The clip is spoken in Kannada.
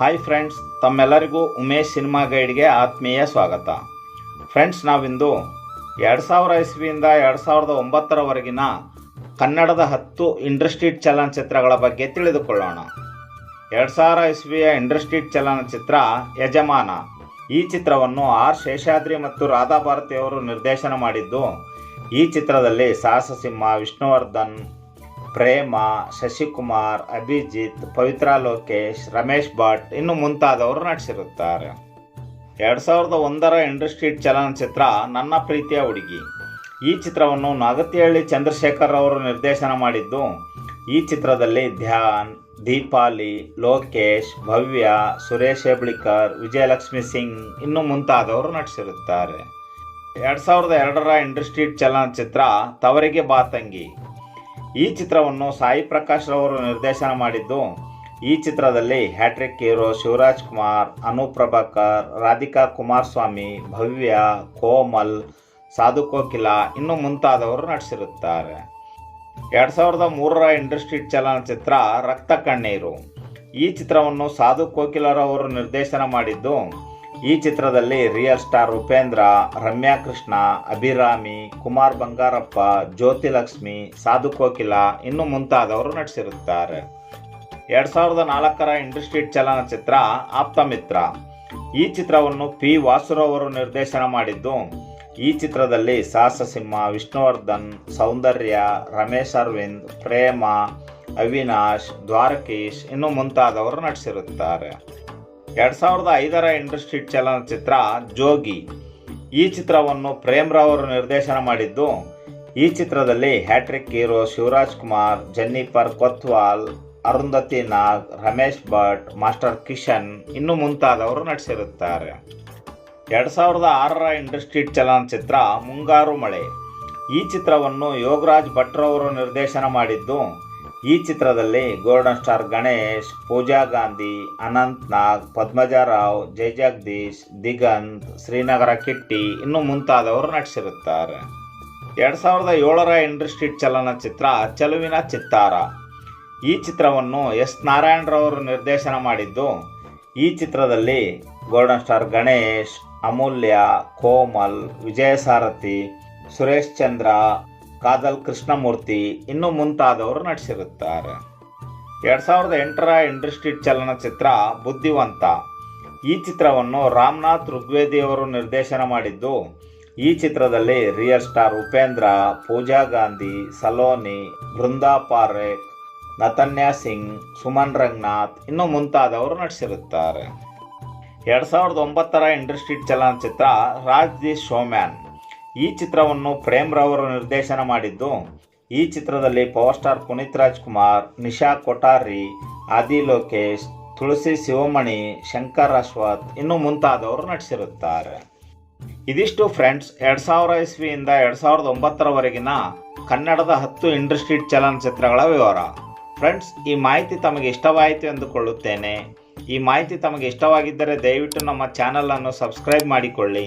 ಹಾಯ್ ಫ್ರೆಂಡ್ಸ್ ತಮ್ಮೆಲ್ಲರಿಗೂ ಉಮೇಶ್ ಸಿನಿಮಾ ಗೈಡ್ಗೆ ಆತ್ಮೀಯ ಸ್ವಾಗತ. ಫ್ರೆಂಡ್ಸ್ ನಾವಿಂದು ಎರಡು ಸಾವಿರ ಇಸ್ವಿಯಿಂದ ಎರಡು ಸಾವಿರದ ಒಂಬತ್ತರವರೆಗಿನ ಕನ್ನಡದ ಹತ್ತು ಇಂಡಸ್ಟ್ರೀಟ್ ಚಲನಚಿತ್ರಗಳ ಬಗ್ಗೆ ತಿಳಿದುಕೊಳ್ಳೋಣ. ಎರಡು ಸಾವಿರ ಇಸ್ವಿಯ ಇಂಡಸ್ಟ್ರೀಟ್ ಚಲನಚಿತ್ರ ಯಜಮಾನ. ಈ ಚಿತ್ರವನ್ನು ಆರ್ ಶೇಷಾದ್ರಿ ಮತ್ತು ರಾಧಾ ಭಾರತಿಯವರು ನಿರ್ದೇಶನ ಮಾಡಿದ್ದು, ಈ ಚಿತ್ರದಲ್ಲಿ ಸಾಹಸ ಸಿಂಹ, ವಿಷ್ಣುವರ್ಧನ್ ಪ್ರೇಮ, ಶಶಿಕುಮಾರ್, ಅಭಿಜಿತ್, ಪವಿತ್ರ ಲೋಕೇಶ್, ರಮೇಶ್ ಭಟ್ ಇನ್ನು ಮುಂತಾದವರು ನಟಿಸಿರುತ್ತಾರೆ. ಎರಡು ಸಾವಿರದ ಒಂದರ ಇಂಡಸ್ಟ್ರೀಟ್ ಚಲನಚಿತ್ರ ನನ್ನ ಪ್ರೀತಿಯ ಹುಡುಗಿ. ಈ ಚಿತ್ರವನ್ನು ನಾಗತಿಹಳ್ಳಿ ಚಂದ್ರಶೇಖರ್ ಅವರು ನಿರ್ದೇಶನ ಮಾಡಿದ್ದು. ಈ ಚಿತ್ರದಲ್ಲಿ ಧ್ಯಾನ್, ದೀಪಾಲಿ, ಲೋಕೇಶ್, ಭವ್ಯ, ಸುರೇಶ್ ಹೆಬ್ಳಿಕರ್, ವಿಜಯಲಕ್ಷ್ಮಿ ಸಿಂಗ್ ಇನ್ನು ಮುಂತಾದವರು ನಟಿಸಿರುತ್ತಾರೆ. ಎರಡು ಸಾವಿರದ ಎರಡರ ಇಂಡಸ್ಟ್ರೀಟ್ ಚಲನಚಿತ್ರ ತವರಿಗೆ ಬಾತಂಗಿ. ಈ ಚಿತ್ರವನ್ನು ಸಾಯಿ ಪ್ರಕಾಶ್ ರವರು ನಿರ್ದೇಶನ ಮಾಡಿದ್ದು, ಈ ಚಿತ್ರದಲ್ಲಿ hat trick hero Shivaraj Kumar Anoop Prabhakar Radhika Kumaraswamy, Bhavya, Komal, Sadhu Kokila ಇನ್ನು ಮುಂತಾದವರು ನಟಿಸಿರುತ್ತಾರೆ. ಎರಡು ಸಾವಿರದ ಮೂರರ ಇಂಡಸ್ಟ್ರೀಟ್ ಚಲನಚಿತ್ರ ರಕ್ತ ಕಣ್ಣೀರು. ಈ ಚಿತ್ರವನ್ನು ಸಾಧು ಕೋಕಿಲರವರು ನಿರ್ದೇಶನ ಮಾಡಿದ್ದು ಈ ಚಿತ್ರದಲ್ಲಿ ರಿಯಲ್ ಸ್ಟಾರ್ ಉಪೇಂದ್ರ, ರಮ್ಯಾ ಕೃಷ್ಣ, ಅಭಿರಾಮಿ, ಕುಮಾರ್ ಬಂಗಾರಪ್ಪ ಜ್ಯೋತಿ ಲಕ್ಷ್ಮಿ ಸಾಧು ಕೋಕಿಲ ಇನ್ನು ಮುಂತಾದವರು ನಟಿಸಿರುತ್ತಾರೆ. ಎರಡು ಸಾವಿರದ ನಾಲ್ಕರ ಇಂಡಸ್ಟ್ರೀಟ್ ಚಲನಚಿತ್ರ ಆಪ್ತಮಿತ್ರ ಈ ಚಿತ್ರವನ್ನು ಪಿ ವಾಸುರವರು ನಿರ್ದೇಶನ ಮಾಡಿದ್ದು, ಈ ಚಿತ್ರದಲ್ಲಿ ಸಾಹಸ ಸಿಂಹ ವಿಷ್ಣುವರ್ಧನ್, ಸೌಂದರ್ಯ, ರಮೇಶ್ ಅರವಿಂದ್, ಪ್ರೇಮ, ಅವಿನಾಶ್, ದ್ವಾರಕೀಶ್ ಇನ್ನು ಮುಂತಾದವರು ನಟಿಸಿರುತ್ತಾರೆ. ಎರಡು ಸಾವಿರದ ಐದರ ಇಂಡಸ್ಟ್ರೀಟ್ ಚಲನಚಿತ್ರ ಜೋಗಿ. ಈ ಚಿತ್ರವನ್ನು ಪ್ರೇಮ್ ನಿರ್ದೇಶನ ಮಾಡಿದ್ದು. ಈ ಚಿತ್ರದಲ್ಲಿ hat trick hero Shivaraj Kumar, Jennifer Kotwal, Arundhati Nag, Ramesh Bhat, master Kishan ಇನ್ನು ಮುಂತಾದವರು ನಟಿಸಿರುತ್ತಾರೆ. ಎರಡು ಸಾವಿರದ ಆರರ ಇಂಡಸ್ಟ್ರೀಟ್ ಚಲನಚಿತ್ರ ಮುಂಗಾರು ಮಳೆ. ಈ ಚಿತ್ರವನ್ನು ಯೋಗರಾಜ್ ಭಟ್ರವರು ನಿರ್ದೇಶನ ಮಾಡಿದ್ದು. ಈ ಚಿತ್ರದಲ್ಲಿ ಗೋಲ್ಡನ್ ಸ್ಟಾರ್ ಗಣೇಶ್, ಪೂಜಾ ಗಾಂಧಿ, ಅನಂತ್ ನಾಗ್, ಪದ್ಮಜಾ ರಾವ್ ಜಯಜಗದೀಶ್ ದಿಗಂತ್, ಶ್ರೀನಗರ ಕಿಟ್ಟಿ ಇನ್ನು ಮುಂತಾದವರು ನಟಿಸಿರುತ್ತಾರೆ. ಎರಡು ಸಾವಿರದ ಏಳರ ಇಂಡಸ್ಟ್ರೀಟ್ ಚಲನಚಿತ್ರ ಚಲುವಿನ ಚಿತ್ತಾರ. ಈ ಚಿತ್ರವನ್ನು ಎಸ್ ನಾರಾಯಣರವರು ನಿರ್ದೇಶನ ಮಾಡಿದ್ದು, ಈ ಚಿತ್ರದಲ್ಲಿ ಗೋಲ್ಡನ್ ಸ್ಟಾರ್ ಗಣೇಶ್, ಅಮೂಲ್ಯ, ಕೋಮಲ್ ವಿಜಯ ಸಾರಥಿ ಸುರೇಶ್ ಚಂದ್ರ ಕಾದಲ್ ಕೃಷ್ಣಮೂರ್ತಿ ಇನ್ನು ಮುಂತಾದವರು ನಟಿಸಿರುತ್ತಾರೆ. ಎರಡು ಸಾವಿರದ ಎಂಟರ ಇಂಡಸ್ಟ್ರೀಟ್ ಚಲನಚಿತ್ರ ಬುದ್ಧಿವಂತ. ಈ ಚಿತ್ರವನ್ನು ರಾಮನಾಥ್ ಋಗ್ವೇದಿಯವರು ನಿರ್ದೇಶನ ಮಾಡಿದ್ದು, ಈ ಚಿತ್ರದಲ್ಲಿ ರಿಯಲ್ ಸ್ಟಾರ್ ಉಪೇಂದ್ರ, ಪೂಜಾ ಗಾಂಧಿ, ಸಲೋನಿ ಬೃಂದಾ ಪಾರೇಖ್, ನತನ್ಯಾ ಸಿಂಗ್, ಸುಮನ್ ರಂಗನಾಥ್ ಇನ್ನು ಮುಂತಾದವರು ನಟಿಸಿರುತ್ತಾರೆ. ಎರಡು ಸಾವಿರದ ಒಂಬತ್ತರ ಇಂಡಸ್ಟ್ರೀಟ್ ಚಲನಚಿತ್ರ ರಾಜ್ ದಿ ಶೋಮ್ಯಾನ್. ಈ ಚಿತ್ರವನ್ನು ಪ್ರೇಮ್ ರವರು ನಿರ್ದೇಶನ ಮಾಡಿದ್ದು, ಈ ಚಿತ್ರದಲ್ಲಿ ಪವರ್ ಸ್ಟಾರ್ ಪುನೀತ್ ರಾಜ್ಕುಮಾರ್, ನಿಶಾ ಕೊಠಾರಿ, ಆದಿ ಲೋಕೇಶ್, ತುಳಸಿ ಶಿವಮಣಿ, ಶಂಕರ್ ಅಶ್ವಥ್ ಇನ್ನು ಮುಂತಾದವರು ನಟಿಸಿರುತ್ತಾರೆ. ಇದಿಷ್ಟು ಫ್ರೆಂಡ್ಸ್, ಎರಡು ಸಾವಿರ ಇಸ್ವಿಯಿಂದ ಎರಡು ಸಾವಿರದ ಒಂಬತ್ತರವರೆಗಿನ ಕನ್ನಡದ ಹತ್ತು ಇಂಡಸ್ಟ್ರೀಟ್ ಚಲನಚಿತ್ರಗಳ ವಿವರ. ಫ್ರೆಂಡ್ಸ್, ಈ ಮಾಹಿತಿ ತಮಗೆ ಇಷ್ಟವಾಯಿತು ಎಂದುಕೊಳ್ಳುತ್ತೇನೆ. ಈ ಮಾಹಿತಿ ತಮಗೆ ಇಷ್ಟವಾಗಿದ್ದರೆ ದಯವಿಟ್ಟು ನಮ್ಮ ಚಾನಲನ್ನು ಸಬ್ಸ್ಕ್ರೈಬ್ ಮಾಡಿಕೊಳ್ಳಿ.